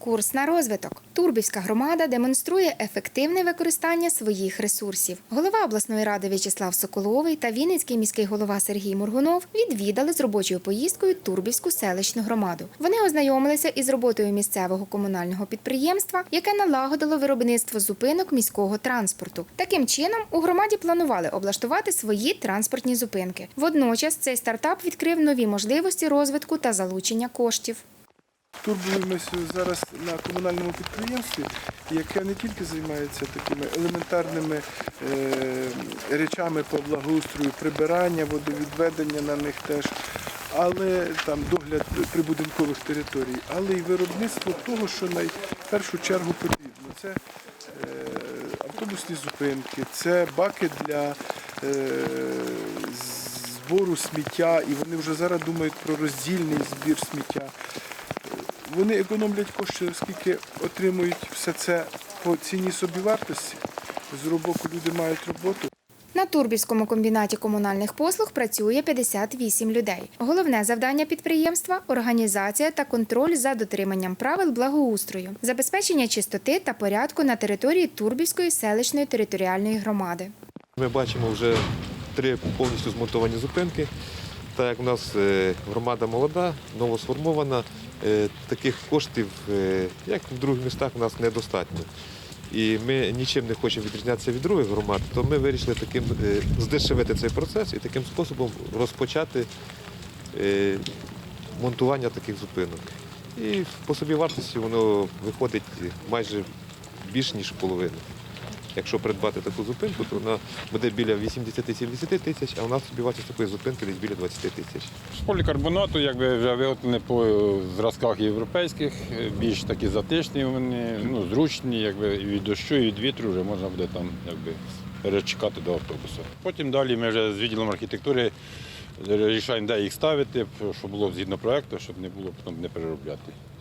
Курс на розвиток. Турбівська громада демонструє ефективне використання своїх ресурсів. Голова обласної ради В'ячеслав Соколовий та Вінницький міський голова Сергій Мургунов відвідали з робочою поїздкою Турбівську селищну громаду. Вони ознайомилися із роботою місцевого комунального підприємства, яке налагодило виробництво зупинок міського транспорту. Таким чином, у громаді планували облаштувати свої транспортні зупинки. Водночас цей стартап відкрив нові можливості розвитку та залучення коштів. Турбуємося зараз на комунальному підприємстві, яке не тільки займається такими елементарними е, речами по благоустрою, прибирання, водовідведення на них теж, але там догляд прибудинкових територій, але й виробництво того, що най- першу чергу потрібно. Це е, автобусні зупинки, це баки для е, збору сміття, і вони вже зараз думають про роздільний збір сміття. Вони економлять кошти, оскільки отримують все це по ціні собівартості. З боку люди мають роботу. На Турбівському комбінаті комунальних послуг працює 58 людей. Головне завдання підприємства організація та контроль за дотриманням правил благоустрою, забезпечення чистоти та порядку на території Турбівської селищної територіальної громади. Ми бачимо вже три повністю змонтовані зупинки. Так як у нас е, громада молода, новосформована, е, таких коштів, е, як в других містах, у нас недостатньо. І ми нічим не хочемо відрізнятися від других громад, то ми вирішили таким здешевити цей процес і таким способом розпочати монтування таких зупинок. І по собі вартості воно виходить майже більш ніж половину. Якщо придбати таку зупинку, то вона буде біля 80-70 тисяч, а у нас собівартість такої зупинки десь біля 20 тисяч. Полікарбонату якби вже виготовлені по зразках європейських, більш такі затишні вони, ну, зручні, якби від дощу, і від вітру вже можна буде там якби перечекати до автобуса. Потім далі ми вже з відділом архітектури рішаємо, де їх ставити, щоб було згідно проекту, щоб не було потім не переробляти.